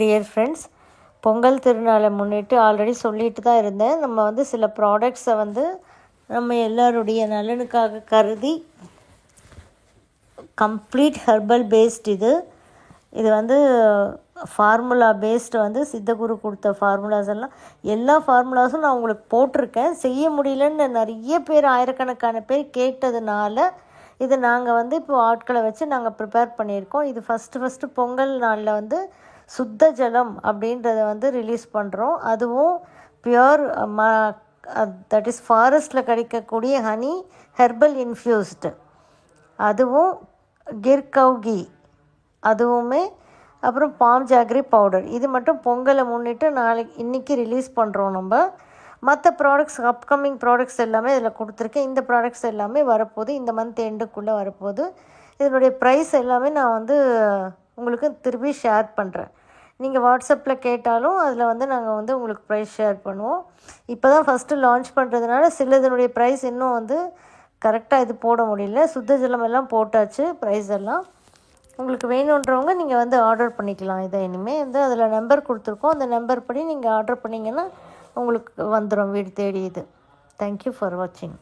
Dear friends Pongal திருநாளை முன்னிட்டு already சொல்லிட்டு தான் இருந்தேன். நம்ம வந்து சில ப்ராடக்ட்ஸை வந்து நம்ம எல்லாருடைய நலனுக்காக கருதி கம்ப்ளீட் ஹெர்பல் பேஸ்ட் இது. இது வந்து ஃபார்முலா பேஸ்டு வந்து சித்தகுரு கொடுத்த ஃபார்முலாஸ் எல்லாம். எல்லா ஃபார்முலாஸும் நான் உங்களுக்கு போட்டிருக்கேன். செய்ய முடியலன்னு நிறைய பேர் ஆயிரக்கணக்கான பேர் கேட்டதுனால இது நாங்கள் வந்து இப்போ ஆட்களை வச்சு நாங்கள் ப்ரிப்பேர் பண்ணியிருக்கோம். இது ஃபஸ்ட்டு ஃபஸ்ட்டு பொங்கல் நாளில் வந்து சுத்த ஜலம் அப்படின்றத வந்து ரிலீஸ் பண்ணுறோம் அதுவும் பியோர் ம தட் இஸ் ஃபாரஸ்ட்டில் கிடைக்கக்கூடிய ஹனி ஹெர்பல் இன்ஃப்யூஸ்டு அதுவும் கிர்கவுகி அதுவுமே அப்புறம் பாம் ஜாகரி பவுடர் இது மட்டும் பொங்கலை முன்னிட்டு நாளைக்கு இன்றைக்கி ரிலீஸ் பண்ணுறோம் நம்ம. மற்ற ப்ராடக்ட்ஸ் அப்கமிங் ப்ராடக்ட்ஸ் எல்லாமே இதில் கொடுத்துருக்கேன். இந்த ப்ராடக்ட்ஸ் எல்லாமே வரப்போகுது. இந்த மந்த் எண்டுக்குள்ளே வரப்போகுது. இதனுடைய ப்ரைஸ் எல்லாமே நான் வந்து உங்களுக்கு திருப்பி ஷேர் பண்ணுறேன் நீங்கள் வாட்ஸ்அப்பில் கேட்டாலும் அதில் வந்து நாங்கள் வந்து உங்களுக்கு ப்ரைஸ் ஷேர் பண்ணுவோம். இப்போ தான் ஃபஸ்ட்டு லான்ச் பண்ணுறதுனால சிலதனுடைய ப்ரைஸ் இன்னும் வந்து கரெக்டாக இது போட முடியல. சுத்த ஜலம் எல்லாம் போட்டாச்சு ப்ரைஸ் எல்லாம். உங்களுக்கு வேணுன்றவங்க நீங்கள் வந்து ஆர்டர் பண்ணிக்கலாம். இதை இனிமேல் வந்து அதில் நம்பர் கொடுத்துருக்கோம். அந்த நம்பர் படி நீங்கள் ஆர்டர் பண்ணிங்கன்னா உங்களுக்கு வந்துடும் வீடு தேடி இது. தேங்க்யூ ஃபார் வாட்சிங்